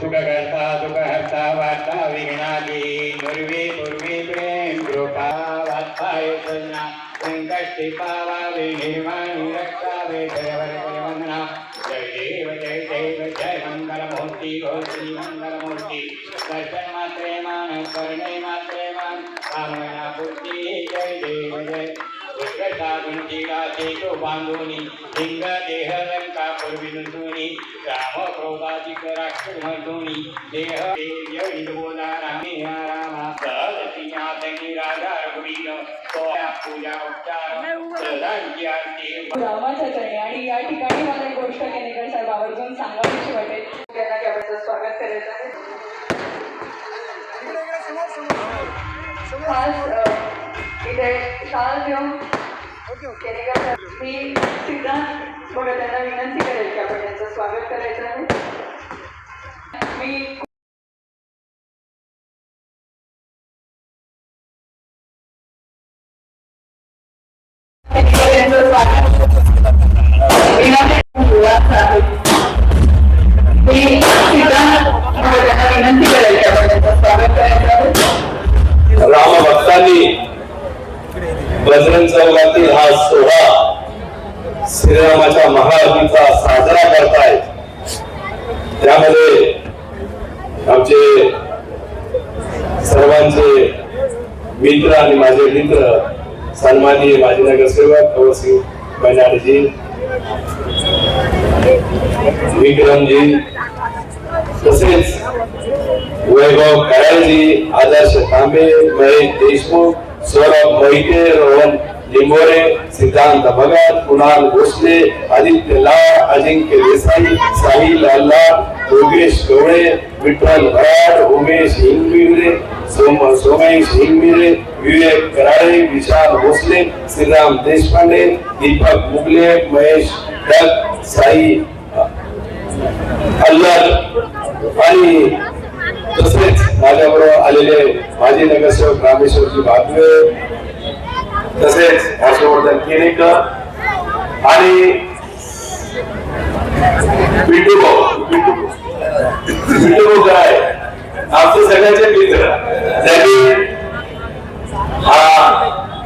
सुखकर्ता सुखहर्ता वार्ता विघ्नाली पूर्वे पूर्वे प्रेम कृपा वात्ताय पुन्हा संकष्टी पावावे निर्वाणी रक्षावे जयवर जयवंदना जय देव जय देव जय मंगल भवति बांधुनी लिंग देह लंका पूर्वी राम क्रोधाची कराक्षर म्हणतुनी देह देव बोला रामे रामा। सहजती राजा रघुवीर पूजा उपचार प्रधानची आरती। रामाच्या आणि या ठिकाणी मला एक गोष्ट केनेकर साहेब आवर्जून सांगावीशी वाटेल. त्यांना की आपण स्वागत करायचं आहे खास इथे शाल देऊन केनेकर मी सिद्धांत बघा त्यांना विनंती करेल की आपण त्यांचं स्वागत करायचं आहे. मी स्वागत बजरंग चौकातील हा सोहळा श्रीरामाच्या महाआरतीचा साजरा करतायत. त्यामध्ये आमचे सर्वांचे मित्र आणि माझे मित्र सन्माननीय माजी नगरसेवक कवरसिंग बजाडजी विक्रमजी तसेच वैभव कराळजी आदर्श तांबे महेश देशमुख सौरभ मोहिते रोहन लिंबोरे सिद्धांत भगत, कुणाल भोसले, आदित्य लाड अजिंक्य देसाई साहिल अल्ला योगेश गवळे, विठ्ठल भराड, उमेश हिंगमिरे, सोम, सोमेश हिंगमिरे, विवेक कराळे विशाल भोसले, श्रीराम देशपांडे, दीपक मुगले, महेश दत्त, साई अल्लाद आणि तसेच माझ्याबरोबर आलेले माजी नगरसेवक रामेश्वरजी भागवे तसेच हर्षवर्धन केणेकर आणि भाऊ. भाऊ. काय आमचे सगळ्यांचे मित्र. त्यांनी हा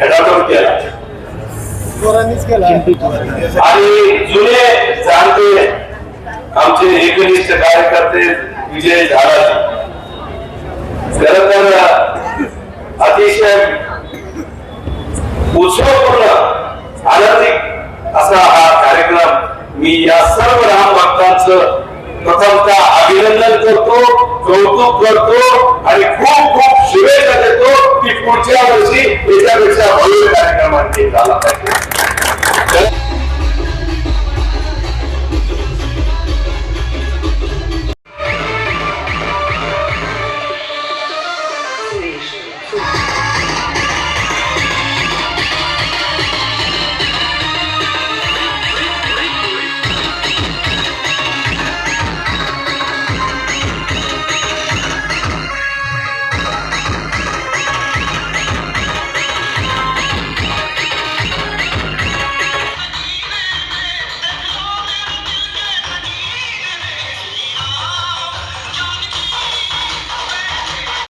हेडाटॉप केला. आणि जुने जाणते आमचे एकनिष्ठ कार्यकर्ते विजय झाला खर तर अतिशय उत्सवपूर्ण आनंदी असा हा कार्यक्रम मी या सर्व राम भक्तांचं प्रथमतः अभिनंदन करतो कौतुक करतो आणि खूप खूप शुभेच्छा देतो की पुढच्या वर्षी याच्यापेक्षा भव्य कार्यक्रमांची झाला पाहिजे.